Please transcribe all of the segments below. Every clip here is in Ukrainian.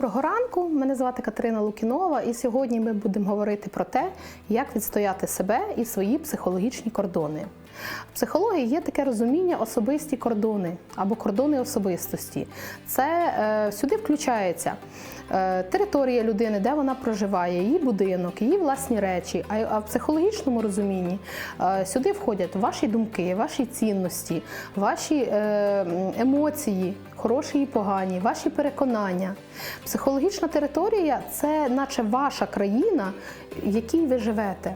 Доброго ранку, мене звати Катерина Лукінова, і сьогодні ми будемо говорити про те, як відстояти себе і свої психологічні кордони. В психології є таке розуміння особисті кордони або кордони особистості. Це е, сюди включається е, територія людини, де вона проживає, її будинок, її власні речі. А, а в психологічному розумінні е, сюди входять ваші думки, ваші цінності, ваші е, емоції, хороші і погані, ваші переконання. Психологічна територія це наче ваша країна, в якій ви живете.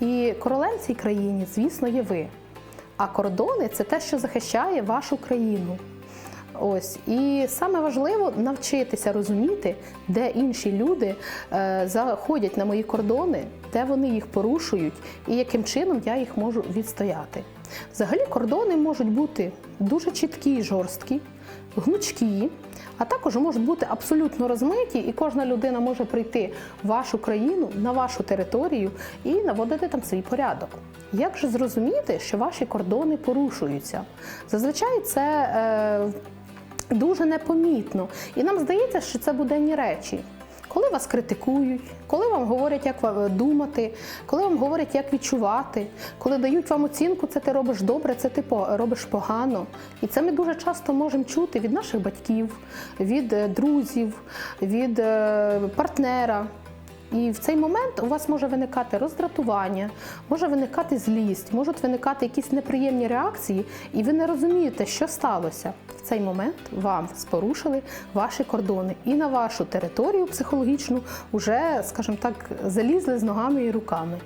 І королем цій країні, звісно, є ви. А кордони це те, що захищає вашу країну. Ось і саме важливо навчитися розуміти, де інші люди е, заходять на мої кордони, де вони їх порушують, і яким чином я їх можу відстояти. Взагалі, кордони можуть бути дуже чіткі і жорсткі, гнучкі, а також можуть бути абсолютно розмиті, і кожна людина може прийти в вашу країну на вашу територію і наводити там свій порядок. Як же зрозуміти, що ваші кордони порушуються? Зазвичай це е, дуже непомітно, і нам здається, що це буденні речі. Коли вас критикують, коли вам говорять, як думати, коли вам говорять, як відчувати, коли дають вам оцінку, це ти робиш добре, це ти робиш погано. І це ми дуже часто можемо чути від наших батьків, від е, друзів, від е, партнера. І в цей момент у вас може виникати роздратування, може виникати злість, можуть виникати якісь неприємні реакції, і ви не розумієте, що сталося. В цей момент вам спорушили ваші кордони і на вашу територію психологічну вже, скажімо так, залізли з ногами і руками.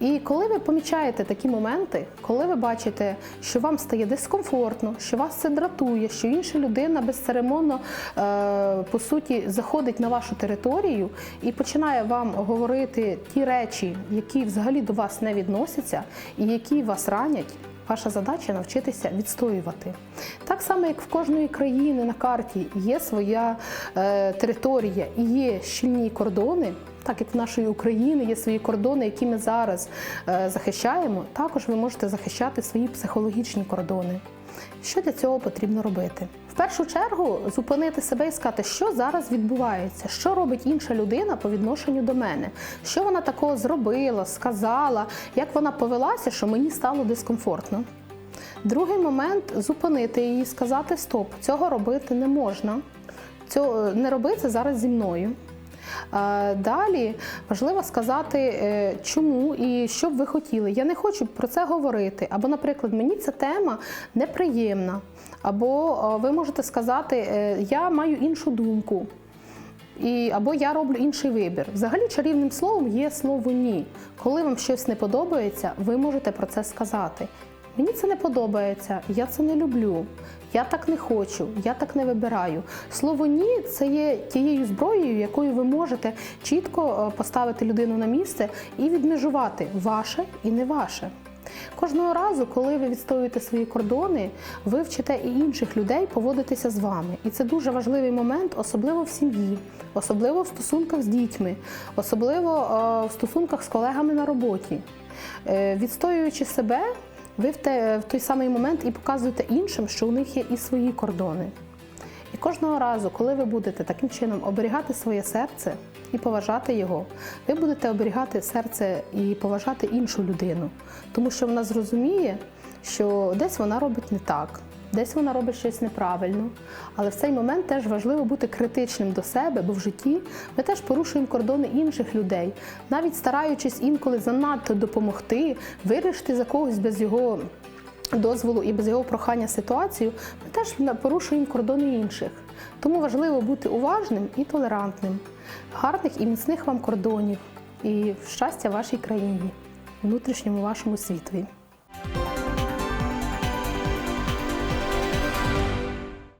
І коли ви помічаєте такі моменти, коли ви бачите, що вам стає дискомфортно, що вас це дратує, що інша людина безцеремонно е, по суті заходить на вашу територію і починає вам говорити ті речі, які взагалі до вас не відносяться, і які вас ранять. Ваша задача навчитися відстоювати. Так само, як в кожної країни на карті є своя е, територія і є щільні кордони, так як в нашої України є свої кордони, які ми зараз е, захищаємо, також ви можете захищати свої психологічні кордони. Що для цього потрібно робити? В першу чергу зупинити себе і сказати, що зараз відбувається, що робить інша людина по відношенню до мене, що вона такого зробила, сказала, як вона повелася, що мені стало дискомфортно. Другий момент зупинити її сказати: Стоп, цього робити не можна. Цього не роби це зараз зі мною. Е, Далі важливо сказати, е, чому і що б ви хотіли. Я не хочу про це говорити. Або, наприклад, мені ця тема неприємна. Або е, ви можете сказати, я маю іншу думку. І, або я роблю інший вибір. Взагалі чарівним словом є слово ні. Коли вам щось не подобається, ви можете про це сказати. Мені це не подобається, я це не люблю, я так не хочу, я так не вибираю. Слово ні це є тією зброєю, якою ви можете чітко е, поставити людину на місце і відмежувати ваше і не ваше. Кожного разу, коли ви відстоюєте свої кордони, ви вчите і інших людей поводитися з вами. І це дуже важливий момент, особливо в сім'ї, особливо в стосунках з дітьми, особливо е, в стосунках з колегами на роботі. Е, Відстоюючи себе, ви в, те, в той самий момент і показуєте іншим, що у них є і свої кордони. І кожного разу, коли ви будете таким чином оберігати своє серце і поважати його, ви будете оберігати серце і поважати іншу людину, тому що вона зрозуміє, що десь вона робить не так, десь вона робить щось неправильно. Але в цей момент теж важливо бути критичним до себе, бо в житті ми теж порушуємо кордони інших людей, навіть стараючись інколи занадто допомогти, вирішити за когось без його дозволу і без його прохання ситуацію, ми теж порушуємо кордони інших. Тому важливо бути уважним і толерантним, гарних і міцних вам кордонів і щастя вашій країні, внутрішньому вашому світові.